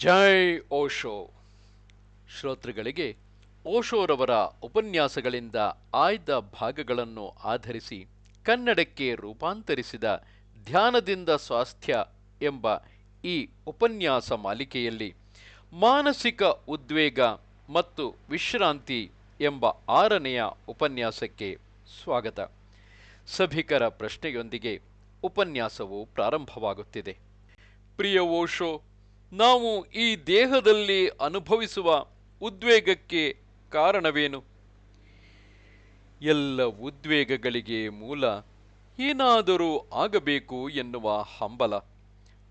ಜೈ ಓಶೋ. ಶ್ರೋತೃಗಳಿಗೆ ಓಶೋರವರ ಉಪನ್ಯಾಸಗಳಿಂದ ಆಯ್ದ ಭಾಗಗಳನ್ನು ಆಧರಿಸಿ ಕನ್ನಡಕ್ಕೆ ರೂಪಾಂತರಿಸಿದ ಧ್ಯಾನದಿಂದ ಸ್ವಾಸ್ಥ್ಯ ಎಂಬ ಈ ಉಪನ್ಯಾಸ ಮಾಲಿಕೆಯಲ್ಲಿ ಮಾನಸಿಕ ಉದ್ವೇಗ ಮತ್ತು ವಿಶ್ರಾಂತಿ ಎಂಬ ಆರನೆಯ ಉಪನ್ಯಾಸಕ್ಕೆ ಸ್ವಾಗತ. ಸಭಿಕರ ಪ್ರಶ್ನೆಯೊಂದಿಗೆ ಉಪನ್ಯಾಸವು ಪ್ರಾರಂಭವಾಗುತ್ತಿದೆ. ಪ್ರಿಯ ಓಶೋ ನಾವು ಈ ದೇಹದಲ್ಲಿ ಅನುಭವಿಸುವ ಉದ್ವೇಗಕ್ಕೆ ಕಾರಣವೇನು? ಎಲ್ಲ ಉದ್ವೇಗಗಳಿಗೆ ಮೂಲ ಏನಾದರೂ ಆಗಬೇಕು ಎನ್ನುವ ಹಂಬಲ.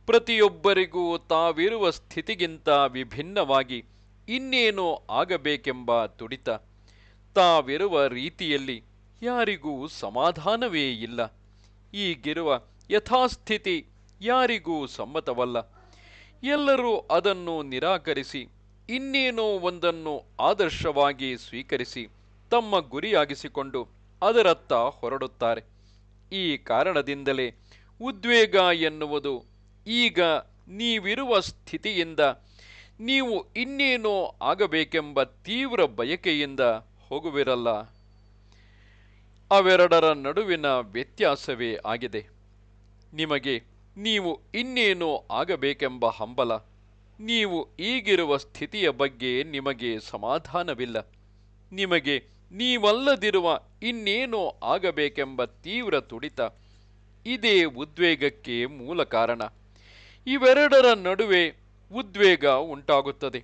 ಪ್ರತಿಯೊಬ್ಬರಿಗೂ ತಾವಿರುವ ಸ್ಥಿತಿಗಿಂತ ವಿಭಿನ್ನವಾಗಿ ಇನ್ನೇನೋ ಆಗಬೇಕೆಂಬ ತುಡಿತ. ತಾವಿರುವ ರೀತಿಯಲ್ಲಿ ಯಾರಿಗೂ ಸಮಾಧಾನವೇ ಇಲ್ಲ. ಈಗಿರುವ ಯಥಾಸ್ಥಿತಿ ಯಾರಿಗೂ ಸಮ್ಮತವಲ್ಲ. ಎಲ್ಲರೂ ಅದನ್ನು ನಿರಾಕರಿಸಿ, ಇನ್ನೇನೋ ಒಂದನ್ನು ಆದರ್ಶವಾಗಿ ಸ್ವೀಕರಿಸಿ ತಮ್ಮ ಗುರಿಯಾಗಿಸಿಕೊಂಡು ಅದರತ್ತ ಹೊರಡುತ್ತಾರೆ. ಈ ಕಾರಣದಿಂದಲೇ ಉದ್ವೇಗ ಎನ್ನುವುದು ಈಗ ನೀವಿರುವ ಸ್ಥಿತಿಯಿಂದ, ನೀವು ಇನ್ನೇನೋ ಆಗಬೇಕೆಂಬ ತೀವ್ರ ಬಯಕೆಯಿಂದ ಹೋಗುವಿರಲ್ಲ. ಅವೆರಡರ ನಡುವಿನ ವ್ಯತ್ಯಾಸವೇ ಆಗಿದೆ. ನಿಮಗೆ ನೀವು ಇನ್ನೇನೋ ಆಗಬೇಕೆಂಬ ಹಂಬಲ. ನೀವು ಈಗಿರುವ ಸ್ಥಿತಿಯ ಬಗ್ಗೆ ನಿಮಗೆ ಸಮಾಧಾನವಿಲ್ಲ. ನಿಮಗೆ ನೀವಲ್ಲದಿರುವ ಇನ್ನೇನೋ ಆಗಬೇಕೆಂಬ ತೀವ್ರ ತುಡಿತ. ಇದೇ ಉದ್ವೇಗಕ್ಕೆ ಮೂಲ ಕಾರಣ. ಇವೆರಡರ ನಡುವೆ ಉದ್ವೇಗ ಉಂಟಾಗುತ್ತದೆ.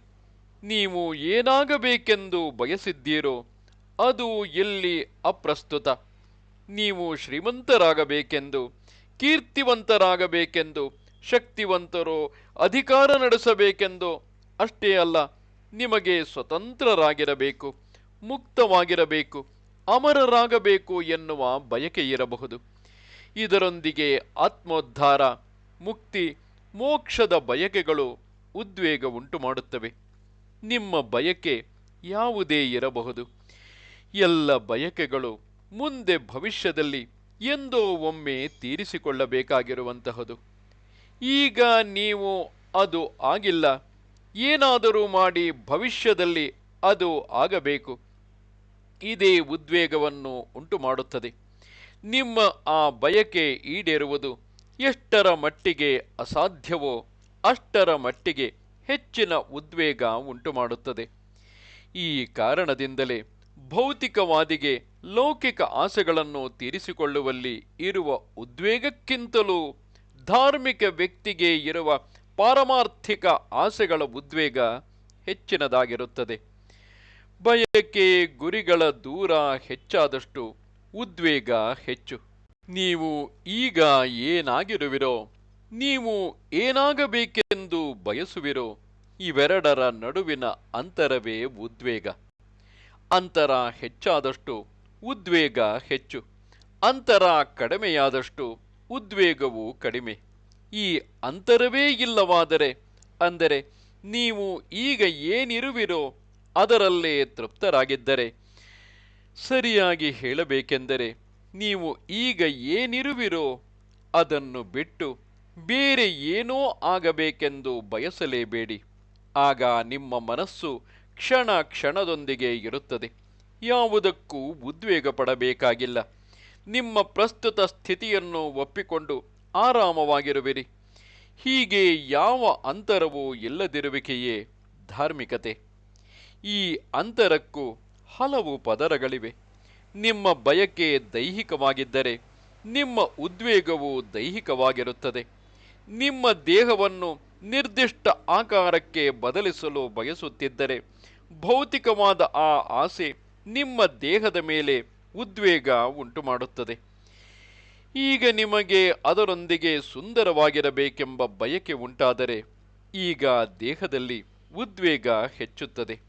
ನೀವು ಏನಾಗಬೇಕೆಂದು ಬಯಸಿದ್ದೀರೋ ಅದು ಎಲ್ಲಿ ಅಪ್ರಸ್ತುತ. ನೀವು ಶ್ರೀಮಂತರಾಗಬೇಕೆಂದು ಕೀರ್ತಿವಂತರಾಗಬೇಕೆಂದು, ಶಕ್ತಿವಂತರು ಅಧಿಕಾರ ನಡೆಸಬೇಕೆಂದು ಅಷ್ಟೇ ಅಲ್ಲ, ನಿಮಗೆ ಸ್ವತಂತ್ರರಾಗಿರಬೇಕು, ಮುಕ್ತವಾಗಿರಬೇಕು, ಅಮರರಾಗಬೇಕು ಎನ್ನುವ ಬಯಕೆ ಇರಬಹುದು. ಇದರೊಂದಿಗೆ ಆತ್ಮೋದ್ಧಾರ, ಮುಕ್ತಿ, ಮೋಕ್ಷದ ಬಯಕೆಗಳು ಉದ್ವೇಗ ಉಂಟು ಮಾಡುತ್ತವೆ ನಿಮ್ಮ ಬಯಕೆ ಯಾವುದೇ ಇರಬಹುದು. ಎಲ್ಲ ಬಯಕೆಗಳು ಮುಂದೆ ಭವಿಷ್ಯದಲ್ಲಿ ಎಂದೋ ಒಮ್ಮೆ ತೀರಿಸಿಕೊಳ್ಳಬೇಕಾಗಿರುವಂತಹದು. ಈಗ ನೀವು ಅದು ಆಗಿಲ್ಲ. ಏನಾದರೂ ಮಾಡಿ ಭವಿಷ್ಯದಲ್ಲಿ ಅದು ಆಗಬೇಕು. ಇದೇ ಉದ್ವೇಗವನ್ನು ಉಂಟು ಮಾಡುತ್ತದೆ ನಿಮ್ಮ ಆ ಬಯಕೆ ಈಡೇರುವುದು ಎಷ್ಟರ ಮಟ್ಟಿಗೆ ಅಸಾಧ್ಯವೋ ಅಷ್ಟರ ಮಟ್ಟಿಗೆ ಹೆಚ್ಚಿನ ಉದ್ವೇಗ ಉಂಟು ಮಾಡುತ್ತದೆ ಈ ಕಾರಣದಿಂದಲೇ ಭೌತಿಕವಾದಿಗೆ ಲೌಕಿಕ ಆಸೆಗಳನ್ನು ತೀರಿಸಿಕೊಳ್ಳುವಲ್ಲಿ ಇರುವ ಉದ್ವೇಗಕ್ಕಿಂತಲೂ ಧಾರ್ಮಿಕ ವ್ಯಕ್ತಿಗೆ ಇರುವ ಪಾರಮಾರ್ಥಿಕ ಆಸೆಗಳ ಉದ್ವೇಗ ಹೆಚ್ಚಿನದಾಗಿರುತ್ತದೆ. ಬಯಕೆ ಗುರಿಗಳ ದೂರ ಹೆಚ್ಚಾದಷ್ಟು ಉದ್ವೇಗ ಹೆಚ್ಚು. ನೀವು ಈಗ ಏನಾಗಿರುವಿರೋ, ನೀವು ಏನಾಗಬೇಕೆಂದು ಬಯಸುವಿರೋ, ಇವೆರಡರ ನಡುವಿನ ಅಂತರವೇ ಉದ್ವೇಗ. ಅಂತರ ಹೆಚ್ಚಾದಷ್ಟು ಉದ್ವೇಗ ಹೆಚ್ಚು. ಅಂತರ ಕಡಿಮೆಯಾದಷ್ಟು ಉದ್ವೇಗವು ಕಡಿಮೆ. ಈ ಅಂತರವೇ ಇಲ್ಲವಾದರೆ, ಅಂದರೆ ನೀವು ಈಗ ಏನಿರುವಿರೋ ಅದರಲ್ಲೇ ತೃಪ್ತರಾಗಿದ್ದರೆ. ಸರಿಯಾಗಿ ಹೇಳಬೇಕೆಂದರೆ, ನೀವು ಈಗ ಏನಿರುವಿರೋ ಅದನ್ನು ಬಿಟ್ಟು ಬೇರೆ ಏನೋ ಆಗಬೇಕೆಂದು ಬಯಸಲೇಬೇಡಿ. ಆಗ ನಿಮ್ಮ ಮನಸ್ಸು ಕ್ಷಣ ಕ್ಷಣದೊಂದಿಗೆ ಇರುತ್ತದೆ. ಯಾವುದಕ್ಕೂ ಉದ್ವೇಗ ಪಡಬೇಕಾಗಿಲ್ಲ ನಿಮ್ಮ ಪ್ರಸ್ತುತ ಸ್ಥಿತಿಯನ್ನು ಒಪ್ಪಿಕೊಂಡು ಆರಾಮವಾಗಿರುವಿರಿ. ಹೀಗೆ ಯಾವ ಅಂತರವೂ ಇಲ್ಲದಿರುವಿಕೆಯೇ ಧಾರ್ಮಿಕತೆ. ಈ ಅಂತರಕ್ಕೂ ಹಲವು ಪದರಗಳಿವೆ. ನಿಮ್ಮ ಬಯಕೆ ದೈಹಿಕವಾಗಿದ್ದರೆ ನಿಮ್ಮ ಉದ್ವೇಗವು ದೈಹಿಕವಾಗಿರುತ್ತದೆ. ನಿಮ್ಮ ದೇಹವನ್ನು ನಿರ್ದಿಷ್ಟ ಆಕಾರಕ್ಕೆ ಬದಲಿಸಲು ಬಯಸುತ್ತಿದ್ದರೆ ಭೌತಿಕವಾದ ಆ ಆಸೆ ನಿಮ್ಮ ದೇಹದ ಮೇಲೆ ಉದ್ವೇಗ ಉಂಟು ಮಾಡುತ್ತದೆ ಈಗ ನಿಮಗೆ ಅದರೊಂದಿಗೆ ಸುಂದರವಾಗಿರಬೇಕೆಂಬ ಬಯಕೆ ಉಂಟಾದರೆ ಈಗ ದೇಹದಲ್ಲಿ ಉದ್ವೇಗ ಹೆಚ್ಚುತ್ತದೆ.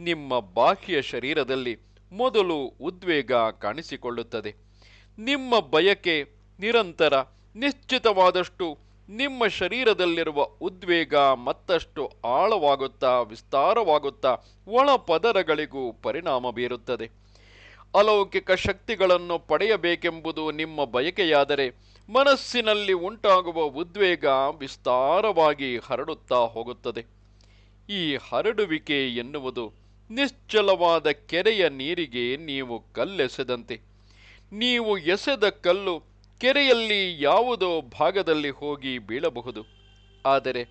ನಿಮ್ಮ ಬಾಹ್ಯ ಶರೀರದಲ್ಲಿ ಮೊದಲು ಉದ್ವೇಗ ಕಾಣಿಸಿಕೊಳ್ಳುತ್ತದೆ. ನಿಮ್ಮ ಬಯಕೆ ನಿರಂತರ, ನಿಶ್ಚಿತವಾದಷ್ಟು ನಿಮ್ಮ ಶರೀರದಲ್ಲಿರುವ ಉದ್ವೇಗ ಮತ್ತಷ್ಟು ಆಳವಾಗುತ್ತಾ, ವಿಸ್ತಾರವಾಗುತ್ತಾ, ಒಳ ಪದರಗಳಿಗೂ ಪರಿಣಾಮ ಬೀರುತ್ತದೆ. ಅಲೌಕಿಕ ಶಕ್ತಿಗಳನ್ನು ಪಡೆಯಬೇಕೆಂಬುದು ನಿಮ್ಮ ಬಯಕೆಯಾದರೆ, ಮನಸ್ಸಿನಲ್ಲಿ ಉಂಟಾಗುವ ಉದ್ವೇಗ ವಿಸ್ತಾರವಾಗಿ ಹರಡುತ್ತಾ ಹೋಗುತ್ತದೆ. ಈ ಹರಡುವಿಕೆ ಎನ್ನುವುದು ನಿಶ್ಚಲವಾದ ಕೆರೆಯ ನೀರಿಗೆ ನೀವು ಕಲ್ಲೆಸೆದಂತೆ. ನೀವು ಎಸೆದ ಕಲ್ಲು ಕೆರೆಯಲ್ಲಿ ಯಾವುದೋ ಭಾಗದಲ್ಲಿ ಹೋಗಿ ಬೀಳಬಹುದು. ಆದರೆ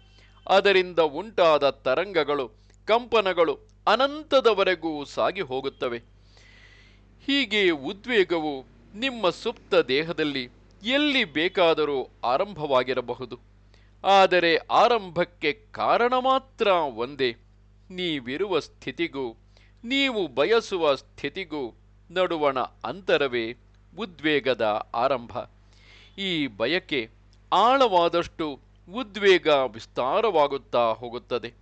ಅದರಿಂದ ಉಂಟಾದ ತರಂಗಗಳು, ಕಂಪನಗಳು ಅನಂತದವರೆಗೂ ಸಾಗಿ ಹೋಗುತ್ತವೆ. ಹೀಗೆ ಉದ್ವೇಗವು ನಿಮ್ಮ ಸುಪ್ತ ದೇಹದಲ್ಲಿ ಎಲ್ಲಿ ಬೇಕಾದರೂ ಆರಂಭವಾಗಿರಬಹುದು. ಆದರೆ ಆರಂಭಕ್ಕೆ ಕಾರಣ ಮಾತ್ರ ಒಂದೇ. ನೀವಿರುವ ಸ್ಥಿತಿಗೂ, ನೀವು ಬಯಸುವ ಸ್ಥಿತಿಗೂ ನಡುವಣ ಅಂತರವೇ ಉದ್ವೇಗದ ಆರಂಭ. ಈ ಬಯಕೆ ಆಳವಾದಷ್ಟು ಉದ್ವೇಗ ವಿಸ್ತಾರವಾಗುತ್ತಾ ಹೋಗುತ್ತದೆ.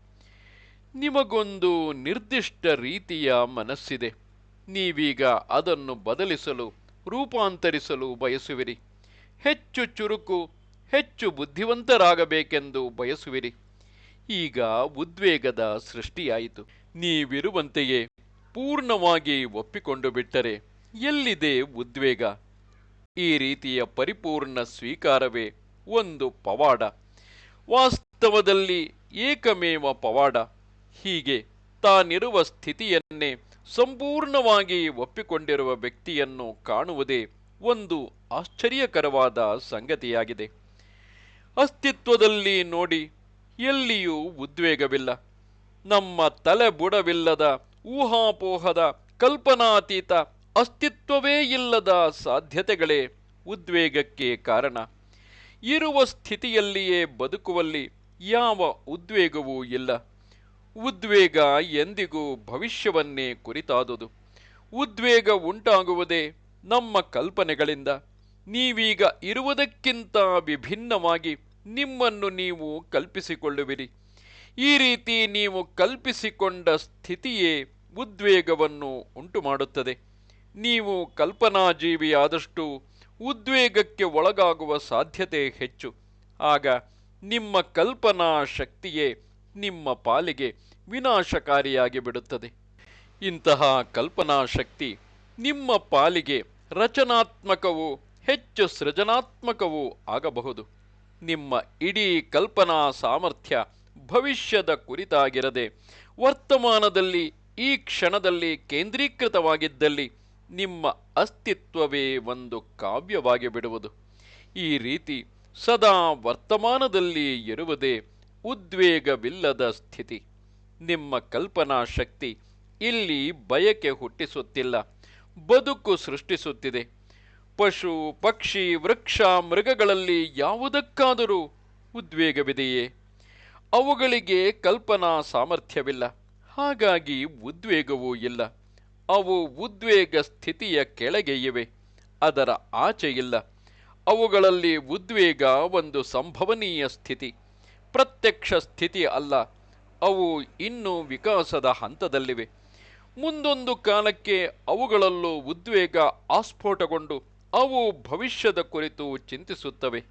ನಿಮಗೊಂದು ನಿರ್ದಿಷ್ಟ ರೀತಿಯ ಮನಸ್ಸಿದೆ. ನೀವೀಗ ಅದನ್ನು ಬದಲಿಸಲು, ರೂಪಾಂತರಿಸಲು ಬಯಸುವಿರಿ. ಹೆಚ್ಚು ಚುರುಕು, ಹೆಚ್ಚು ಬುದ್ಧಿವಂತರಾಗಬೇಕೆಂದು ಬಯಸುವಿರಿ. ಈಗ ಉದ್ವೇಗದ ಸೃಷ್ಟಿಯಾಯಿತು. ನೀವಿರುವಂತೆಯೇ ಪೂರ್ಣವಾಗಿ ಒಪ್ಪಿಕೊಂಡು ಬಿಟ್ಟರೆ ಎಲ್ಲಿದೆ ಉದ್ವೇಗ? ಈ ರೀತಿಯ ಪರಿಪೂರ್ಣ ಸ್ವೀಕಾರವೇ ಒಂದು ಪವಾಡ. ವಾಸ್ತವದಲ್ಲಿ ಏಕಮೇವ ಪವಾಡ. ಹೀಗೆ ತಾನಿರುವ ಸ್ಥಿತಿಯನ್ನೇ ಸಂಪೂರ್ಣವಾಗಿ ಒಪ್ಪಿಕೊಂಡಿರುವ ವ್ಯಕ್ತಿಯನ್ನು ಕಾಣುವುದೇ ಒಂದು ಆಶ್ಚರ್ಯಕರವಾದ ಸಂಗತಿಯಾಗಿದೆ. ಅಸ್ತಿತ್ವದಲ್ಲಿ ನೋಡಿ ಎಲ್ಲಿಯೂ ಉದ್ವೇಗವಿಲ್ಲ. ನಮ್ಮ ತಲೆ ಬುಡವಿಲ್ಲದ ಊಹಾಪೋಹದ ಕಲ್ಪನಾತೀತ ಅಸ್ತಿತ್ವವೇ ಇಲ್ಲದ ಸಾಧ್ಯತೆಗಳೇ ಉದ್ವೇಗಕ್ಕೆ ಕಾರಣ. ಇರುವ ಸ್ಥಿತಿಯಲ್ಲಿಯೇ ಬದುಕುವಲ್ಲಿ ಯಾವ ಉದ್ವೇಗವೂ ಇಲ್ಲ. ಉದ್ವೇಗ ಎಂದಿಗೂ ಭವಿಷ್ಯವನ್ನೇ ಕುರಿತಾದುದು. ಉದ್ವೇಗ ಉಂಟಾಗುವುದೇ ನಮ್ಮ ಕಲ್ಪನೆಗಳಿಂದ. ನೀವೀಗ ಇರುವುದಕ್ಕಿಂತ ವಿಭಿನ್ನವಾಗಿ ನಿಮ್ಮನ್ನು ನೀವು ಕಲ್ಪಿಸಿಕೊಳ್ಳುವಿರಿ. ಈ ರೀತಿ ನೀವು ಕಲ್ಪಿಸಿಕೊಂಡ ಸ್ಥಿತಿಯೇ ಉದ್ವೇಗವನ್ನು ಉಂಟುಮಾಡುತ್ತದೆ. ನೀವು ಕಲ್ಪನಾಜೀವಿಯಾದಷ್ಟು ಉದ್ವೇಗಕ್ಕೆ ಒಳಗಾಗುವ ಸಾಧ್ಯತೆ ಹೆಚ್ಚು. ಆಗ ನಿಮ್ಮ ಕಲ್ಪನಾ ಶಕ್ತಿಯೇ ನಿಮ್ಮ ಪಾಲಿಗೆ ವಿನಾಶಕಾರಿಯಾಗಿ ಬಿಡುತ್ತದೆ. ಇಂತಹ ಕಲ್ಪನಾ ಶಕ್ತಿ ನಿಮ್ಮ ಪಾಲಿಗೆ ರಚನಾತ್ಮಕವೂ ಹೆಚ್ಚು ಸೃಜನಾತ್ಮಕವೂ ಆಗಬಹುದು. ನಿಮ್ಮ ಇಡೀ ಕಲ್ಪನಾ ಸಾಮರ್ಥ್ಯ ಭವಿಷ್ಯದ ಕುರಿತಾಗಿರದೆ, ವರ್ತಮಾನದಲ್ಲಿ ಈ ಕ್ಷಣದಲ್ಲಿ ಕೇಂದ್ರೀಕೃತವಾಗಿದ್ದಲ್ಲಿ ನಿಮ್ಮ ಅಸ್ತಿತ್ವವೇ ಒಂದು ಕಾವ್ಯವಾಗಿ ಬಿಡುವುದು ಈ ರೀತಿ ಸದಾ ವರ್ತಮಾನದಲ್ಲಿ ಇರುವುದೇ ಉದ್ವೇಗವಿಲ್ಲದ ಸ್ಥಿತಿ. ನಿಮ್ಮ ಕಲ್ಪನಾ ಶಕ್ತಿ ಇಲ್ಲಿ ಬಯಕೆ ಹುಟ್ಟಿಸುತ್ತಿಲ್ಲ, ಬದುಕು ಸೃಷ್ಟಿಸುತ್ತಿದೆ. ಪಶು, ಪಕ್ಷಿ, ವೃಕ್ಷ, ಮೃಗಗಳಲ್ಲಿ ಯಾವುದಕ್ಕಾದರೂ ಉದ್ವೇಗವಿದೆಯೇ? ಅವುಗಳಿಗೆ ಕಲ್ಪನಾ ಸಾಮರ್ಥ್ಯವಿಲ್ಲ, ಹಾಗಾಗಿ ಉದ್ವೇಗವೂ ಇಲ್ಲ. ಅವು ಉದ್ವೇಗ ಸ್ಥಿತಿಯ ಕೆಳಗೆ ಇವೆ ಅದರ ಆಚೆಯಿಲ್ಲ. ಅವುಗಳಲ್ಲಿ ಉದ್ವೇಗ ಒಂದು ಸಂಭವನೀಯ ಸ್ಥಿತಿ, ಪ್ರತ್ಯಕ್ಷ ಸ್ಥಿತಿ ಅಲ್ಲ, ಅವು ಇನ್ನೂ ವಿಕಾಸದ ಹಂತದಲ್ಲಿವೆ. ಮುಂದೊಂದು ಕಾಲಕ್ಕೆ ಅವುಗಳಲ್ಲೂ ಉದ್ವೇಗ ಆಸ್ಫೋಟಗೊಂಡು ಅವು ಭವಿಷ್ಯದ ಕುರಿತು ಚಿಂತಿಸುತ್ತವೆ.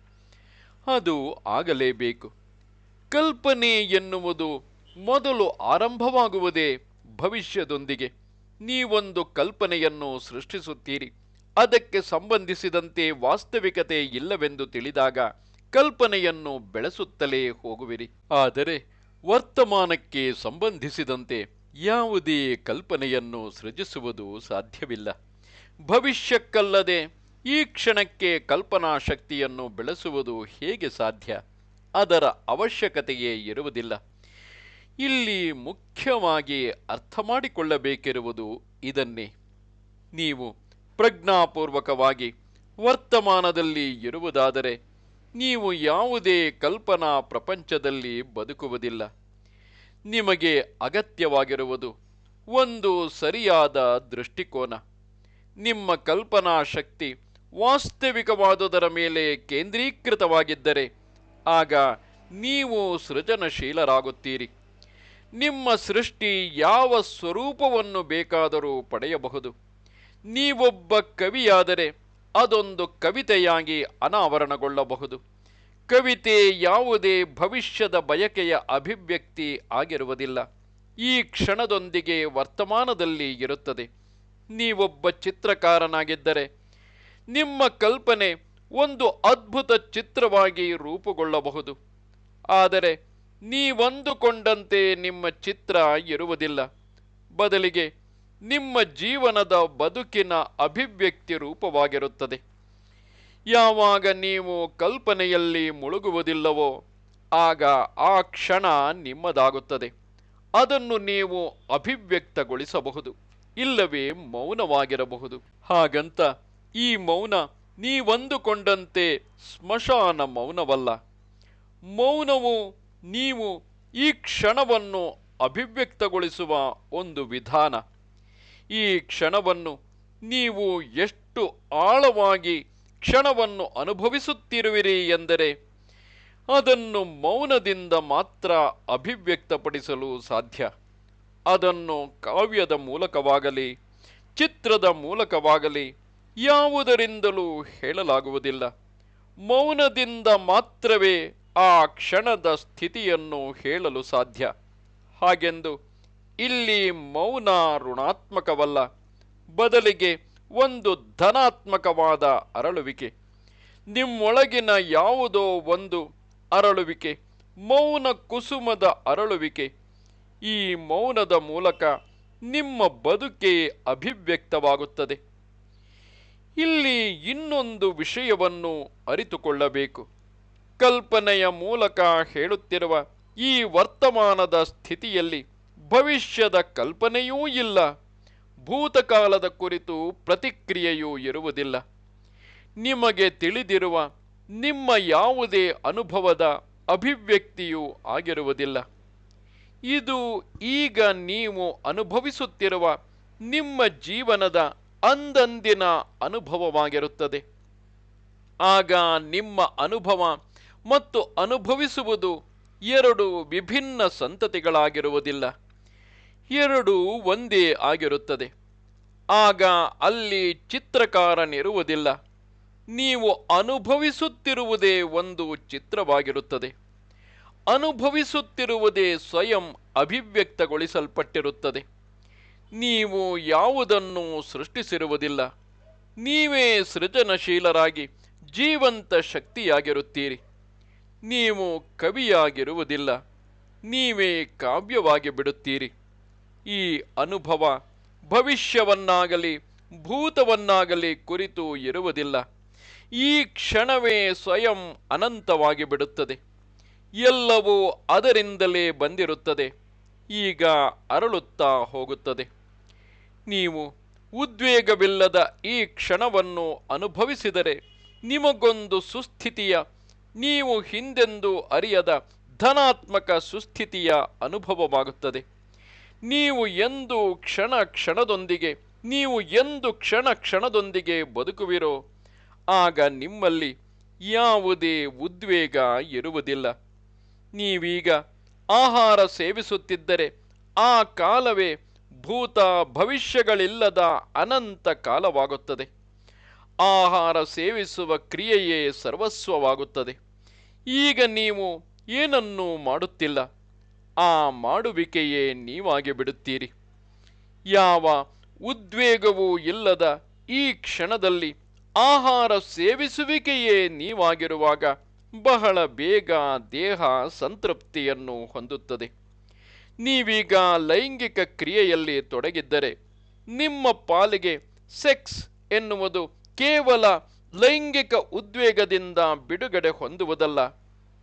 ಅದು ಆಗಲೇಬೇಕು. ಕಲ್ಪನೆ ಎನ್ನುವುದು ಮೊದಲು ಆರಂಭವಾಗುವುದೇ ಭವಿಷ್ಯದೊಂದಿಗೆ. ನೀವೊಂದು ಕಲ್ಪನೆಯನ್ನು ಸೃಷ್ಟಿಸುತ್ತೀರಿ. ಅದಕ್ಕೆ ಸಂಬಂಧಿಸಿದಂತೆ ವಾಸ್ತವಿಕತೆ ಇಲ್ಲವೆಂದು ತಿಳಿದಾಗ ಕಲ್ಪನೆಯನ್ನು ಬೆಳೆಸುತ್ತಲೇ ಹೋಗುವಿರಿ. ಆದರೆ ವರ್ತಮಾನಕ್ಕೆ ಸಂಬಂಧಿಸಿದಂತೆ ಯಾವುದೇ ಕಲ್ಪನೆಯನ್ನು ಸೃಜಿಸುವುದು ಸಾಧ್ಯವಿಲ್ಲ. ಭವಿಷ್ಯಕ್ಕಲ್ಲದೆ ಈ ಕ್ಷಣಕ್ಕೆ ಕಲ್ಪನಾ ಶಕ್ತಿಯನ್ನು ಬೆಳೆಸುವುದು ಹೇಗೆ ಸಾಧ್ಯ? ಅದರ ಅವಶ್ಯಕತೆಯೇ ಇರುವುದಿಲ್ಲ. ಇಲ್ಲಿ ಮುಖ್ಯವಾಗಿ ಅರ್ಥ ಮಾಡಿಕೊಳ್ಳಬೇಕಿರುವುದು ಇದನ್ನೇ. ನೀವು ಪ್ರಜ್ಞಾಪೂರ್ವಕವಾಗಿ ವರ್ತಮಾನದಲ್ಲಿ ಇರುವುದಾದರೆ ನೀವು ಯಾವುದೇ ಕಲ್ಪನಾ ಪ್ರಪಂಚದಲ್ಲಿ ಬದುಕುವುದಿಲ್ಲ. ನಿಮಗೆ ಅಗತ್ಯವಾಗಿರುವುದು ಒಂದು ಸರಿಯಾದ ದೃಷ್ಟಿಕೋನ. ನಿಮ್ಮ ಕಲ್ಪನಾ ಶಕ್ತಿ ವಾಸ್ತವಿಕವಾದುದರ ಮೇಲೆ ಕೇಂದ್ರೀಕೃತವಾಗಿದ್ದರೆ ಆಗ ನೀವು ಸೃಜನಶೀಲರಾಗುತ್ತೀರಿ. ನಿಮ್ಮ ಸೃಷ್ಟಿ ಯಾವ ಸ್ವರೂಪವನ್ನು ಬೇಕಾದರೂ ಪಡೆಯಬಹುದು. ನೀವೊಬ್ಬ ಕವಿಯಾದರೆ ಅದೊಂದು ಕವಿತೆಯಾಗಿ ಅನಾವರಣಗೊಳ್ಳಬಹುದು. ಕವಿತೆ ಯಾವುದೇ ಭವಿಷ್ಯದ ಬಯಕೆಯ ಅಭಿವ್ಯಕ್ತಿ ಆಗಿರುವುದಿಲ್ಲ. ಈ ಕ್ಷಣದೊಂದಿಗೆ ವರ್ತಮಾನದಲ್ಲಿ ಇರುತ್ತದೆ. ನೀವೊಬ್ಬ ಚಿತ್ರಕಾರನಾಗಿದ್ದರೆ ನಿಮ್ಮ ಕಲ್ಪನೆ ಒಂದು ಅದ್ಭುತ ಚಿತ್ರವಾಗಿ ರೂಪುಗೊಳ್ಳಬಹುದು. ಆದರೆ ನೀವಂದುಕೊಂಡಂತೆ ನಿಮ್ಮ ಚಿತ್ರ ಇರುವುದಿಲ್ಲ ಬದಲಿಗೆ ನಿಮ್ಮ ಜೀವನದ ಬದುಕಿನ ಅಭಿವ್ಯಕ್ತಿ ರೂಪವಾಗಿರುತ್ತದೆ. ಯಾವಾಗ ನೀವು ಕಲ್ಪನೆಯಲ್ಲಿ ಮುಳುಗುವುದಿಲ್ಲವೋ, ಆಗ ಆ ಕ್ಷಣ ನಿಮ್ಮದಾಗುತ್ತದೆ. ಅದನ್ನು ನೀವು ಅಭಿವ್ಯಕ್ತಗೊಳಿಸಬಹುದು, ಇಲ್ಲವೇ ಮೌನವಾಗಿರಬಹುದು. ಹಾಗಂತ ಈ ಮೌನ ನೀವಂದುಕೊಂಡಂತೆ ಸ್ಮಶಾನ ಮೌನವಲ್ಲ. ಮೌನವು ನೀವು ಈ ಕ್ಷಣವನ್ನು ಅಭಿವ್ಯಕ್ತಗೊಳಿಸುವ ಒಂದು ವಿಧಾನ. ಈ ಕ್ಷಣವನ್ನು ನೀವು ಎಷ್ಟು ಆಳವಾಗಿ ಕ್ಷಣವನ್ನು ಅನುಭವಿಸುತ್ತಿರುವಿರಿ ಎಂದರೆ, ಅದನ್ನು ಮೌನದಿಂದ ಮಾತ್ರ ಅಭಿವ್ಯಕ್ತಪಡಿಸಲು ಸಾಧ್ಯ. ಅದನ್ನು ಕಾವ್ಯದ ಮೂಲಕವಾಗಲಿ, ಚಿತ್ರದ ಮೂಲಕವಾಗಲಿ ಯಾವುದರಿಂದಲೂ ಹೇಳಲಾಗುವುದಿಲ್ಲ. ಮೌನದಿಂದ ಮಾತ್ರವೇ ಆ ಕ್ಷಣದ ಸ್ಥಿತಿಯನ್ನು ಹೇಳಲು ಸಾಧ್ಯ. ಹಾಗೆಂದು ಇಲ್ಲಿ ಮೌನ ಋಣಾತ್ಮಕವಲ್ಲ, ಬದಲಿಗೆ ಒಂದು ಧನಾತ್ಮಕವಾದ ಅರಳುವಿಕೆ. ನಿಮ್ಮೊಳಗಿನ ಯಾವುದೋ ಒಂದು ಅರಳುವಿಕೆ, ಮೌನ ಕುಸುಮದ ಅರಳುವಿಕೆ. ಈ ಮೌನದ ಮೂಲಕ ನಿಮ್ಮ ಬದುಕೆ ಅಭಿವ್ಯಕ್ತವಾಗುತ್ತದೆ. ಇಲ್ಲಿ ಇನ್ನೊಂದು ವಿಷಯವನ್ನು ಅರಿತುಕೊಳ್ಳಬೇಕು. ಕಲ್ಪನೆಯ ಮೂಲಕ ಹೇಳುತ್ತಿರುವ ಈ ವರ್ತಮಾನದ ಸ್ಥಿತಿಯಲ್ಲಿ ಭವಿಷ್ಯದ ಕಲ್ಪನೆಯೂ ಇಲ್ಲ. ಭೂತಕಾಲದ ಕುರಿತು ಪ್ರತಿಕ್ರಿಯೆಯೂ ಇರುವುದಿಲ್ಲ. ನಿಮಗೆ ತಿಳಿದಿರುವ ನಿಮ್ಮ ಯಾವುದೇ ಅನುಭವದ ಅಭಿವ್ಯಕ್ತಿಯೂ ಆಗಿರುವುದಿಲ್ಲ. ಇದು ಈಗ ನೀವು ಅನುಭವಿಸುತ್ತಿರುವ ನಿಮ್ಮ ಜೀವನದ ಅಂದಂದಿನ ಅನುಭವವಾಗಿರುತ್ತದೆ. ಆಗ ನಿಮ್ಮ ಅನುಭವ ಮತ್ತು ಅನುಭವಿಸುವುದು ಎರಡು ವಿಭಿನ್ನ ಸಂತತಿಗಳಾಗಿರುವುದಿಲ್ಲ. ಎರಡೂ ಒಂದೇ ಆಗಿರುತ್ತದೆ. ಆಗ ಅಲ್ಲಿ ಚಿತ್ರಕಾರನಿರುವುದಿಲ್ಲ. ನೀವು ಅನುಭವಿಸುತ್ತಿರುವುದೇ ಒಂದು ಚಿತ್ರವಾಗಿರುತ್ತದೆ. ಅನುಭವಿಸುತ್ತಿರುವುದೇ ಸ್ವಯಂ ಅಭಿವ್ಯಕ್ತಗೊಳಿಸಲ್ಪಟ್ಟಿರುತ್ತದೆ. ನೀವು ಯಾವುದನ್ನು ಸೃಷ್ಟಿಸಿರುವುದಿಲ್ಲ. ನೀವೇ ಸೃಜನಶೀಲರಾಗಿ ಜೀವಂತ ಶಕ್ತಿಯಾಗಿರುತ್ತೀರಿ. ನೀವು ಕವಿಯಾಗಿರುವುದಿಲ್ಲ, ನೀವೇ ಕಾವ್ಯವಾಗಿ ಬಿಡುತ್ತೀರಿ. ಈ ಅನುಭವ ಭವಿಷ್ಯವನ್ನಾಗಲಿ ಭೂತವನ್ನಾಗಲಿ ಕುರಿತು ಇರುವುದಿಲ್ಲ. ಈ ಕ್ಷಣವೇ ಸ್ವಯಂ ಅನಂತವಾಗಿ ಬಿಡುತ್ತದೆ. ಎಲ್ಲವೂ ಅದರಿಂದಲೇ ಬಂದಿರುತ್ತದೆ. ಈಗ ಅರಳುತ್ತಾ ಹೋಗುತ್ತದೆ. ನೀವು ಉದ್ವೇಗವಿಲ್ಲದ ಈ ಕ್ಷಣವನ್ನು ಅನುಭವಿಸಿದರೆ ನಿಮಗೊಂದು ಸುಸ್ಥಿತಿಯ ನೀವು ಹಿಂದೆಂದು ಅರಿಯದ ಧನಾತ್ಮಕ ಸುಸ್ಥಿತಿಯ ಅನುಭವವಾಗುತ್ತದೆ. ನೀವು ಎಂದು ಕ್ಷಣ ಕ್ಷಣದೊಂದಿಗೆ, ನೀವು ಎಂದು ಕ್ಷಣ ಕ್ಷಣದೊಂದಿಗೆ ಬದುಕುವಿರೋ, ಆಗ ನಿಮ್ಮಲ್ಲಿ ಯಾವುದೇ ಉದ್ವೇಗ ಇರುವುದಿಲ್ಲ. ನೀವೀಗ ಆಹಾರ ಸೇವಿಸುತ್ತಿದ್ದರೆ, ಆ ಕಾಲವೇ ಭೂತ ಭವಿಷ್ಯಗಳಿಲ್ಲದ ಅನಂತ ಕಾಲವಾಗುತ್ತದೆ. ಆಹಾರ ಸೇವಿಸುವ ಕ್ರಿಯೆಯೇ ಸರ್ವಸ್ವವಾಗುತ್ತದೆ. ಈಗ ನೀವು ಏನನ್ನೂ ಮಾಡುತ್ತಿಲ್ಲ. ಆ ಮಾಡುವಿಕೆಯೇ ನೀವಾಗಿ ಬಿಡುತ್ತೀರಿ. ಯಾವ ಉದ್ವೇಗವೂ ಇಲ್ಲದ ಈ ಕ್ಷಣದಲ್ಲಿ ಆಹಾರ ಸೇವಿಸುವಿಕೆಯೇ ನೀವಾಗಿರುವಾಗ ಬಹಳ ಬೇಗ ದೇಹ ಸಂತೃಪ್ತಿಯನ್ನು ಹೊಂದುತ್ತದೆ. ನೀವೀಗ ಲೈಂಗಿಕ ಕ್ರಿಯೆಯಲ್ಲಿ ತೊಡಗಿದ್ದರೆ ನಿಮ್ಮ ಪಾಲಿಗೆ ಸೆಕ್ಸ್ ಎನ್ನುವುದು ಕೇವಲ ಲೈಂಗಿಕ ಉದ್ವೇಗದಿಂದ ಬಿಡುಗಡೆ ಹೊಂದುವುದಲ್ಲ.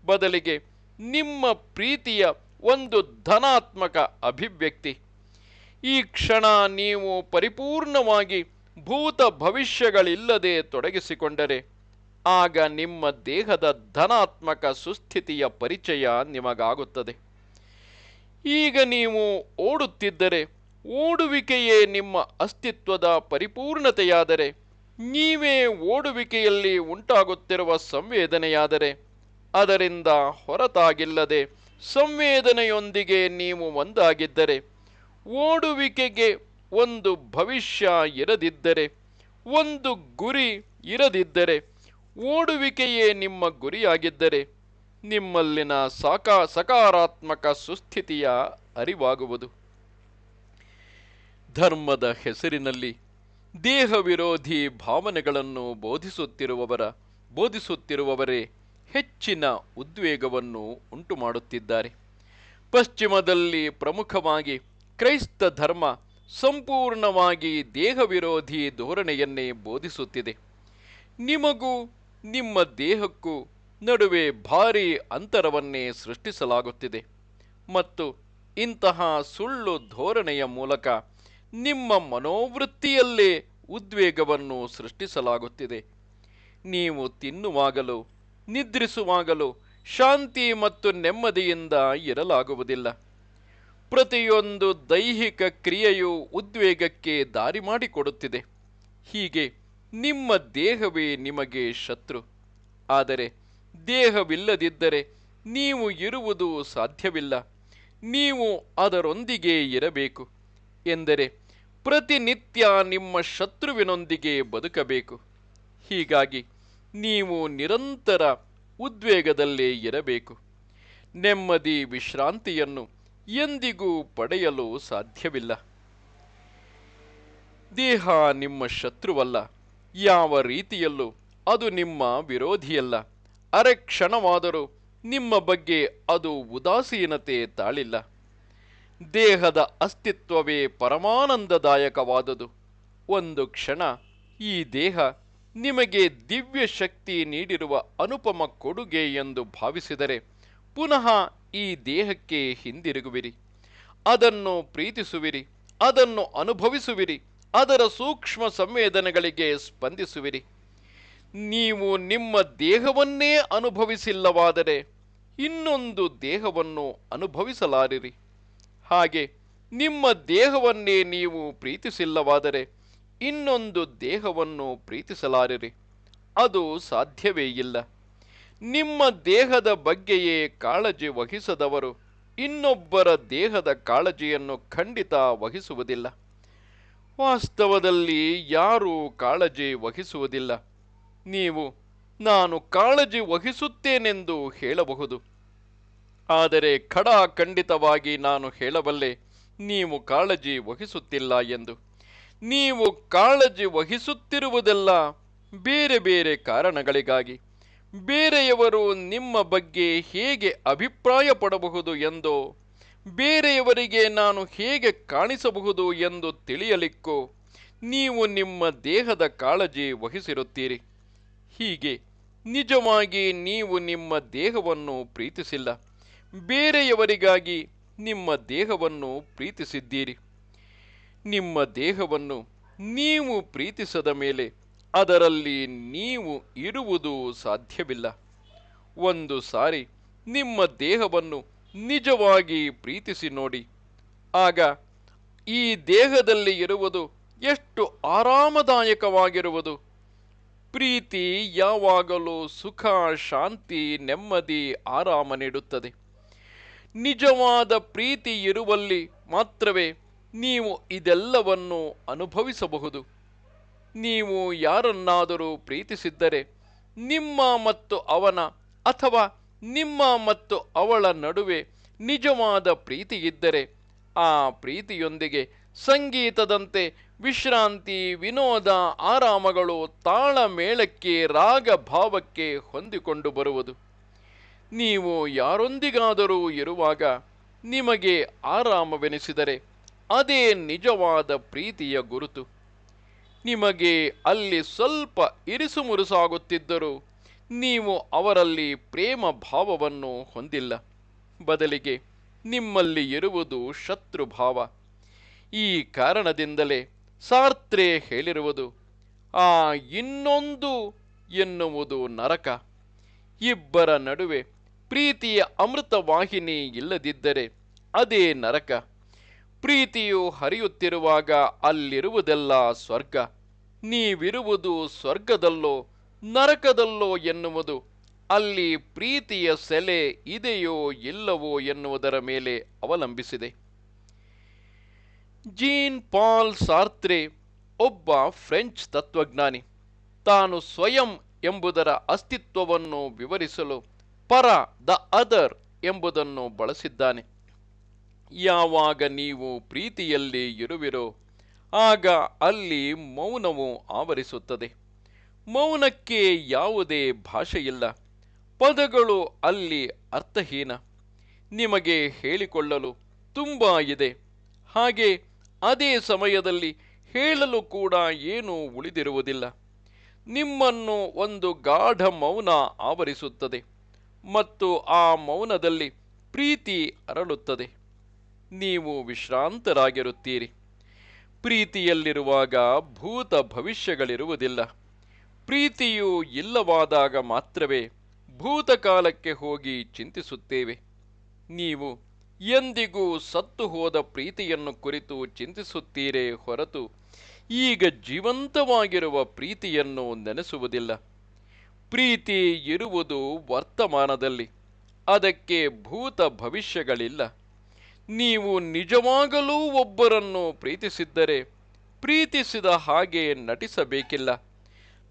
ಬದಲಿಗೆ ನಿಮ್ಮ ಪ್ರೀತಿಯ ಒಂದು ಧನಾತ್ಮಕ ಅಭಿವ್ಯಕ್ತಿ. ಈ ಕ್ಷಣ ನೀವು ಪರಿಪೂರ್ಣವಾಗಿ ಭೂತ ಭವಿಷ್ಯಗಳಿಲ್ಲದೆ ತೊಡಗಿಸಿಕೊಂಡರೆ, ಆಗ ನಿಮ್ಮ ದೇಹದ ಧನಾತ್ಮಕ ಸುಸ್ಥಿತಿಯ ಪರಿಚಯ ನಿಮಗಾಗುತ್ತದೆ. ಈಗ ನೀವು ಓಡುತ್ತಿದ್ದರೆ, ಓಡುವಿಕೆಯೇ ನಿಮ್ಮ ಅಸ್ತಿತ್ವದ ಪರಿಪೂರ್ಣತೆಯಾದರೆ ನೀವೇ ಓಡುವಿಕೆಯಲ್ಲಿ ಉಂಟಾಗುತ್ತಿರುವ ಸಂವೇದನೆಯಾದರೆ ಅದರಿಂದ ಹೊರತಾಗಿಲ್ಲದೆ ಸಂವೇದನೆಯೊಂದಿಗೆ ನೀವು ಒಂದಾಗಿದ್ದರೆ, ಓಡುವಿಕೆಗೆ ಒಂದು ಭವಿಷ್ಯ ಇರದಿದ್ದರೆ, ಒಂದು ಗುರಿ ಇರದಿದ್ದರೆ, ಓಡುವಿಕೆಯೇ ನಿಮ್ಮ ಗುರಿಯಾಗಿದ್ದರೆ ನಿಮ್ಮಲ್ಲಿನ ಸಾಕಾ ಸಕಾರಾತ್ಮಕ ಸುಸ್ಥಿತಿಯ ಅರಿವಾಗುವುದು. ಧರ್ಮದ ಹೆಸರಿನಲ್ಲಿ ದೇಹ ವಿರೋಧಿ ಭಾವನೆಗಳನ್ನು ಬೋಧಿಸುತ್ತಿರುವವರ ಬೋಧಿಸುತ್ತಿರುವವರೇ ಹೆಚ್ಚಿನ ಉದ್ವೇಗವನ್ನು ಉಂಟು ಮಾಡುತ್ತಿದ್ದಾರೆ ಪಶ್ಚಿಮದಲ್ಲಿ ಪ್ರಮುಖವಾಗಿ ಕ್ರೈಸ್ತ ಧರ್ಮ ಸಂಪೂರ್ಣವಾಗಿ ದೇಹ ವಿರೋಧಿ ಧೋರಣೆಯನ್ನೇ ಬೋಧಿಸುತ್ತಿದೆ. ನಿಮಗೂ ನಿಮ್ಮ ದೇಹಕ್ಕೂ ನಡುವೆ ಭಾರೀ ಅಂತರವನ್ನೇ ಸೃಷ್ಟಿಸಲಾಗುತ್ತಿದೆ. ಮತ್ತು ಇಂತಹ ಸುಳ್ಳು ಧೋರಣೆಯ ಮೂಲಕ ನಿಮ್ಮ ಮನೋವೃತ್ತಿಯಲ್ಲೇ ಉದ್ವೇಗವನ್ನು ಸೃಷ್ಟಿಸಲಾಗುತ್ತಿದೆ. ನೀವು ತಿನ್ನುವಾಗಲೂ, ನಿದ್ರಿಸುವಾಗಲೂ, ಶಾಂತಿ ಮತ್ತು ನೆಮ್ಮದಿಯಿಂದ ಇರಲಾಗುವುದಿಲ್ಲ. ಪ್ರತಿಯೊಂದು ದೈಹಿಕ ಕ್ರಿಯೆಯು ಉದ್ವೇಗಕ್ಕೆ ದಾರಿ ಮಾಡಿಕೊಡುತ್ತಿದೆ. ಹೀಗೆ ನಿಮ್ಮ ದೇಹವೇ ನಿಮಗೆ ಶತ್ರು. ಆದರೆ ದೇಹವಿಲ್ಲದಿದ್ದರೆ ನೀವು ಇರುವುದು ಸಾಧ್ಯವಿಲ್ಲ. ನೀವು ಅದರೊಂದಿಗೆ ಇರಬೇಕು. ಎಂದರೆ ಪ್ರತಿನಿತ್ಯ ನಿಮ್ಮ ಶತ್ರುವಿನೊಂದಿಗೆ ಬದುಕಬೇಕು. ಹೀಗಾಗಿ ನೀವು ನಿರಂತರ ಉದ್ವೇಗದಲ್ಲೇ ಇರಬೇಕು. ನೆಮ್ಮದಿ ವಿಶ್ರಾಂತಿಯನ್ನು ಎಂದಿಗೂ ಪಡೆಯಲು ಸಾಧ್ಯವಿಲ್ಲ. ದೇಹ ನಿಮ್ಮ ಶತ್ರುವಲ್ಲ. ಯಾವ ರೀತಿಯಲ್ಲೂ ಅದು ನಿಮ್ಮ ವಿರೋಧಿಯಲ್ಲ. ಅರೆ ಕ್ಷಣವಾದರೂ ನಿಮ್ಮ ಬಗ್ಗೆ ಅದು ಉದಾಸೀನತೆ ತಾಳಿಲ್ಲ. ದೇಹದ ಅಸ್ತಿತ್ವವೇ ಪರಮಾನಂದದಾಯಕವಾದುದು. ಒಂದು ಕ್ಷಣ ಈ ದೇಹ ನಿಮಗೆ ದಿವ್ಯ ಶಕ್ತಿ ನೀಡಿರುವ ಅನುಪಮ ಕೊಡುಗೆ ಎಂದು ಭಾವಿಸಿದರೆ ಪುನಃ ಈ ದೇಹಕ್ಕೆ ಹಿಂದಿರುಗುವಿರಿ. ಅದನ್ನು ಪ್ರೀತಿಸುವಿರಿ, ಅದನ್ನು ಅನುಭವಿಸುವಿರಿ, ಅದರ ಸೂಕ್ಷ್ಮ ಸಂವೇದನೆಗಳಿಗೆ ಸ್ಪಂದಿಸುವಿರಿ. ನೀವು ನಿಮ್ಮ ದೇಹವನ್ನೇ ಅನುಭವಿಸಿಲ್ಲವಾದರೆ ಇನ್ನೊಂದು ದೇಹವನ್ನು ಅನುಭವಿಸಲಾರಿರಿ. ಹಾಗೆ ನಿಮ್ಮ ದೇಹವನ್ನೇ ನೀವು ಪ್ರೀತಿಸಿಲ್ಲವಾದರೆ ಇನ್ನೊಂದು ದೇಹವನ್ನು ಪ್ರೀತಿಸಲಾರಿರಿ. ಅದು ಸಾಧ್ಯವೇ ಇಲ್ಲ. ನಿಮ್ಮ ದೇಹದ ಬಗ್ಗೆಯೇ ಕಾಳಜಿ ವಹಿಸದವರು ಇನ್ನೊಬ್ಬರ ದೇಹದ ಕಾಳಜಿಯನ್ನು ಖಂಡಿತ ವಹಿಸುವುದಿಲ್ಲ. ವಾಸ್ತವದಲ್ಲಿ ಯಾರೂ ಕಾಳಜಿ ವಹಿಸುವುದಿಲ್ಲ. ನೀವು, ನಾನು ಕಾಳಜಿ ವಹಿಸುತ್ತೇನೆಂದು ಹೇಳಬಹುದು. ಆದರೆ ಖಡಾಖಂಡಿತವಾಗಿ ನಾನು ಹೇಳಬಲ್ಲೆ, ನೀವು ಕಾಳಜಿ ವಹಿಸುತ್ತಿಲ್ಲ ಎಂದು. ನೀವು ಕಾಳಜಿ ವಹಿಸುತ್ತಿರುವುದೆಲ್ಲ ಬೇರೆ ಬೇರೆ ಕಾರಣಗಳಿಗಾಗಿ. ಬೇರೆಯವರು ನಿಮ್ಮ ಬಗ್ಗೆ ಹೇಗೆ ಅಭಿಪ್ರಾಯ ಪಡಬಹುದು ಎಂದೋ, ಬೇರೆಯವರಿಗೆ ನಾನು ಹೇಗೆ ಕಾಣಿಸಬಹುದು ಎಂದು ತಿಳಿಯಲಿಕ್ಕೋ, ನೀವು ನಿಮ್ಮ ದೇಹದ ಕಾಳಜಿ ವಹಿಸಿರುತ್ತೀರಿ. ಹೀಗೆ ನಿಜವಾಗಿ ನೀವು ನಿಮ್ಮ ದೇಹವನ್ನು ಪ್ರೀತಿಸಿಲ್ಲ. ಬೇರೆಯವರಿಗಾಗಿ ನಿಮ್ಮ ದೇಹವನ್ನು ಪ್ರೀತಿಸಿದ್ದೀರಿ. ನಿಮ್ಮ ದೇಹವನ್ನು ನೀವು ಪ್ರೀತಿಸದ ಮೇಲೆ ಅದರಲ್ಲಿ ನೀವು ಇರುವುದು ಸಾಧ್ಯವಿಲ್ಲ. ಒಂದು ಸಾರಿ ನಿಮ್ಮ ದೇಹವನ್ನು ನಿಜವಾಗಿ ಪ್ರೀತಿಸಿ ನೋಡಿ. ಆಗ ಈ ದೇಹದಲ್ಲಿ ಇರುವುದು ಎಷ್ಟು ಆರಾಮದಾಯಕವಾಗಿರುವುದು. ಪ್ರೀತಿ ಯಾವಾಗಲೂ ಸುಖ, ಶಾಂತಿ, ನೆಮ್ಮದಿ, ಆರಾಮ ನೀಡುತ್ತದೆ. ನಿಜವಾದ ಪ್ರೀತಿ ಇರುವಲ್ಲಿ ಮಾತ್ರವೇ ನೀವು ಇದೆಲ್ಲವನ್ನು ಅನುಭವಿಸಬಹುದು. ನೀವು ಯಾರನ್ನಾದರೂ ಪ್ರೀತಿಸಿದ್ದರೆ ನಿಮ್ಮ ಮತ್ತು ಅವನ ಅಥವಾ ನಿಮ್ಮ ಮತ್ತು ಅವಳ ನಡುವೆ ನಿಜವಾದ ಪ್ರೀತಿ ಇದ್ದರೆ ಆ ಪ್ರೀತಿಯೊಂದಿಗೆ ಸಂಗೀತದಂತೆ ವಿಶ್ರಾಂತಿ, ವಿನೋದ, ಆರಾಮಗಳು ತಾಳಮೇಳಕ್ಕೆ ರಾಗಭಾವಕ್ಕೆ ಹೊಂದಿಕೊಂಡು ಬರುವುದು. ನೀವು ಯಾರೊಂದಿಗಾದರೂ ಇರುವಾಗ ನಿಮಗೆ ಆರಾಮವೆನಿಸಿದರೆ ಅದೇ ನಿಜವಾದ ಪ್ರೀತಿಯ ಗುರುತು. ನಿಮಗೆ ಅಲ್ಲಿ ಸ್ವಲ್ಪ ಇರಿಸುಮುರುಸಾಗುತ್ತಿದ್ದರೂ ನೀವು ಅವರಲ್ಲಿ ಪ್ರೇಮ ಭಾವವನ್ನು ಹೊಂದಿಲ್ಲ. ಬದಲಿಗೆ ನಿಮ್ಮಲ್ಲಿ ಇರುವುದು ಶತ್ರುಭಾವ. ಈ ಕಾರಣದಿಂದಲೇ ಸಾರ್ತ್ರೆ ಹೇಳಿರುವುದು, ಆ ಇನ್ನೊಂದು ಎನ್ನುವುದು ನರಕ. ಇಬ್ಬರ ನಡುವೆ ಪ್ರೀತಿಯ ಅಮೃತ ವಾಹಿನಿ ಇಲ್ಲದಿದ್ದರೆ ಅದೇ ನರಕ. ಪ್ರೀತಿಯು ಹರಿಯುತ್ತಿರುವಾಗ ಅಲ್ಲಿರುವುದೆಲ್ಲ ಸ್ವರ್ಗ. ನೀವಿರುವುದು ಸ್ವರ್ಗದಲ್ಲೋ ನರಕದಲ್ಲೋ ಎನ್ನುವುದು. ಅಲ್ಲಿ ಪ್ರೀತಿಯ ಸೆಲೆ ಇದೆಯೋ ಇಲ್ಲವೋ ಎನ್ನುವುದರ ಮೇಲೆ ಅವಲಂಬಿಸಿದೆ. ಜೀನ್ ಪಾಲ್ ಸಾರ್ತ್ರೆ ಒಬ್ಬ ಫ್ರೆಂಚ್ ತತ್ವಜ್ಞಾನಿ. ತಾನು ಸ್ವಯಂ ಎಂಬುದರ ಅಸ್ತಿತ್ವವನ್ನು ವಿವರಿಸಲು ಪರ ದ ಅದರ್ ಎಂಬುದನ್ನು ಬಳಸಿದ್ದಾನೆ. ಯಾವಾಗ ನೀವು ಪ್ರೀತಿಯಲ್ಲಿ ಇರುವಿರೋ ಆಗ ಅಲ್ಲಿ ಮೌನವು ಆವರಿಸುತ್ತದೆ. ಮೌನಕ್ಕೆ ಯಾವುದೇ ಭಾಷೆಯಿಲ್ಲ. ಪದಗಳು ಅಲ್ಲಿ ಅರ್ಥಹೀನ. ನಿಮಗೆ ಹೇಳಿಕೊಳ್ಳಲು ತುಂಬ ಇದೆ. ಹಾಗೆ ಅದೇ ಸಮಯದಲ್ಲಿ ಹೇಳಲು ಕೂಡ ಏನೂ ಉಳಿದಿರುವುದಿಲ್ಲ. ನಿಮ್ಮನ್ನು ಒಂದು ಗಾಢ ಮೌನ ಆವರಿಸುತ್ತದೆ. ಮತ್ತು ಆ ಮೌನದಲ್ಲಿ ಪ್ರೀತಿ ಅರಳುತ್ತದೆ. ನೀವು ವಿಶ್ರಾಂತರಾಗಿರುತ್ತೀರಿ. ಪ್ರೀತಿಯಲ್ಲಿರುವಾಗ ಭೂತ ಭವಿಷ್ಯಗಳಿರುವುದಿಲ್ಲ. ಪ್ರೀತಿಯು ಇಲ್ಲವಾದಾಗ ಮಾತ್ರವೇ ಭೂತಕಾಲಕ್ಕೆ ಹೋಗಿ ಚಿಂತಿಸುತ್ತೇವೆ. ನೀವು ಎಂದಿಗೂ ಸತ್ತು ಹೋದ ಪ್ರೀತಿಯನ್ನು ಕುರಿತು ಚಿಂತಿಸುತ್ತೀರೇ ಹೊರತು ಈಗ ಜೀವಂತವಾಗಿರುವ ಪ್ರೀತಿಯನ್ನು ನೆನೆಸುವುದಿಲ್ಲ. ಪ್ರೀತಿ ಇರುವುದು ವರ್ತಮಾನದಲ್ಲಿ. ಅದಕ್ಕೆ ಭೂತ ಭವಿಷ್ಯಗಳಿಲ್ಲ. ನೀವು ನಿಜವಾಗಲೂ ಒಬ್ಬರನ್ನು ಪ್ರೀತಿಸಿದ್ದರೆ, ಪ್ರೀತಿಸಿದ ಹಾಗೆ ನಟಿಸಬೇಕಿಲ್ಲ.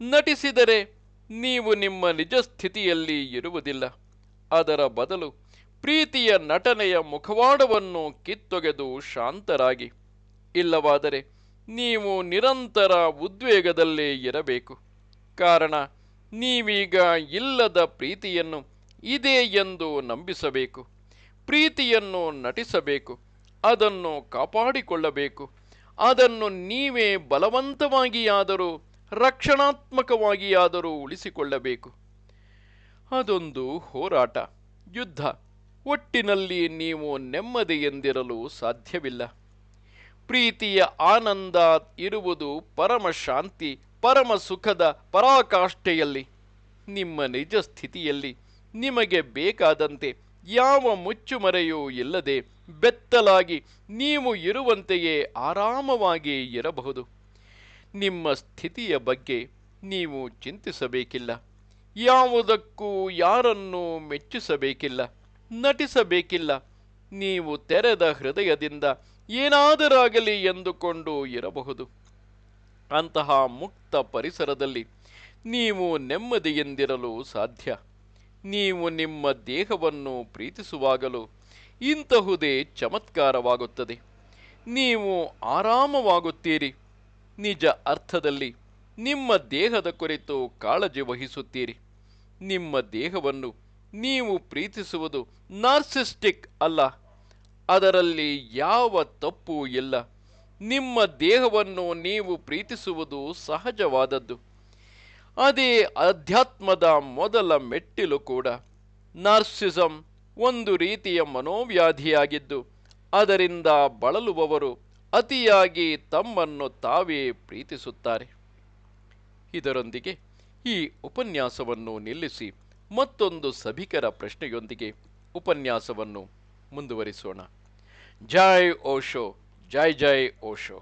ನಟಿಸಿದರೆ ನೀವು ನಿಮ್ಮ ನಿಜ ಸ್ಥಿತಿಯಲ್ಲಿ ಇರುವುದಿಲ್ಲ. ಅದರ ಬದಲು ಪ್ರೀತಿಯ ನಟನೆಯ ಮುಖವಾಡವನ್ನು ಕಿತ್ತೊಗೆದು ಶಾಂತರಾಗಿ. ಇಲ್ಲವಾದರೆ ನೀವು ನಿರಂತರ ಉದ್ವೇಗದಲ್ಲೇ ಇರಬೇಕು. ಕಾರಣ ನೀವೀಗ ಇಲ್ಲದ ಪ್ರೀತಿಯನ್ನು ಇದೆ ಎಂದು ನಂಬಿಸಬೇಕು. ಪ್ರೀತಿಯನ್ನು ನಟಿಸಬೇಕು. ಅದನ್ನು ಕಾಪಾಡಿಕೊಳ್ಳಬೇಕು. ಅದನ್ನು ನೀವೇ ಬಲವಂತವಾಗಿಯಾದರೂ, ರಕ್ಷಣಾತ್ಮಕವಾಗಿಯಾದರೂ ಉಳಿಸಿಕೊಳ್ಳಬೇಕು. ಅದೊಂದು ಹೋರಾಟ, ಯುದ್ಧ. ಒಟ್ಟಿನಲ್ಲಿ ನೀವು ನೆಮ್ಮದಿ ಎಂದಿರಲು ಸಾಧ್ಯವಿಲ್ಲ. ಪ್ರೀತಿಯ ಆನಂದ ಇರುವುದು ಪರಮ ಶಾಂತಿ. ಪರಮ ಸುಖದ ಪರಾಕಾಷ್ಠೆಯಲ್ಲಿ, ನಿಮ್ಮ ನಿಜ ಸ್ಥಿತಿಯಲ್ಲಿ ನಿಮಗೆ ಬೇಕಾದಂತೆ ಯಾವ ಮುಚ್ಚುಮರೆಯೂ ಇಲ್ಲದೆ ಬೆತ್ತಲಾಗಿ ನೀವು ಇರುವಂತೆಯೇ ಆರಾಮವಾಗಿ ಇರಬಹುದು. ನಿಮ್ಮ ಸ್ಥಿತಿಯ ಬಗ್ಗೆ ನೀವು ಚಿಂತಿಸಬೇಕಿಲ್ಲ. ಯಾವುದಕ್ಕೂ ಯಾರನ್ನೂ ಮೆಚ್ಚಿಸಬೇಕಿಲ್ಲ, ನಟಿಸಬೇಕಿಲ್ಲ. ನೀವು ತೆರೆದ ಹೃದಯದಿಂದ ಏನಾದರಾಗಲಿ ಎಂದುಕೊಂಡು ಇರಬಹುದು. ಅಂತಹ ಮುಕ್ತ ಪರಿಸರದಲ್ಲಿ ನೀವು ನೆಮ್ಮದಿಯೆಂದಿರಲು ಸಾಧ್ಯ. ನೀವು ನಿಮ್ಮ ದೇಹವನ್ನು ಪ್ರೀತಿಸುವಾಗಲೂ ಇಂತಹುದೇ ಚಮತ್ಕಾರವಾಗುತ್ತದೆ. ನೀವು ಆರಾಮವಾಗುತ್ತೀರಿ. ನಿಜ ಅರ್ಥದಲ್ಲಿ ನಿಮ್ಮ ದೇಹದ ಕುರಿತು ಕಾಳಜಿ ವಹಿಸುತ್ತೀರಿ. ನಿಮ್ಮ ದೇಹವನ್ನು ನೀವು ಪ್ರೀತಿಸುವುದು ನಾರ್ಸಿಸ್ಟಿಕ್ ಅಲ್ಲ. ಅದರಲ್ಲಿ ಯಾವ ತಪ್ಪು ಇಲ್ಲ. ನಿಮ್ಮ ದೇಹವನ್ನು ನೀವು ಪ್ರೀತಿಸುವುದು ಸಹಜವಾದದ್ದು. ಅದೇ ಅಧ್ಯಾತ್ಮದ ಮೊದಲ ಮೆಟ್ಟಿಲು ಕೂಡ. ನಾರ್ಸಿಸಂ ಒಂದು ರೀತಿಯ ಮನೋವ್ಯಾಧಿಯಾಗಿದ್ದು, ಅದರಿಂದ ಬಳಲುವವರು ಅತಿಯಾಗಿ ತಮ್ಮನ್ನು ತಾವೇ ಪ್ರೀತಿಸುತ್ತಾರೆ. ಇದರೊಂದಿಗೆ ಈ ಉಪನ್ಯಾಸವನ್ನು ನಿಲ್ಲಿಸಿ ಮತ್ತೊಂದು ಸಭಿಕರ ಪ್ರಶ್ನೆಯೊಂದಿಗೆ ಉಪನ್ಯಾಸವನ್ನು ಮುಂದುವರಿಸೋಣ. ಜೈ ಓಶೋ. ಜೈ ಜೈ ಓಶೋ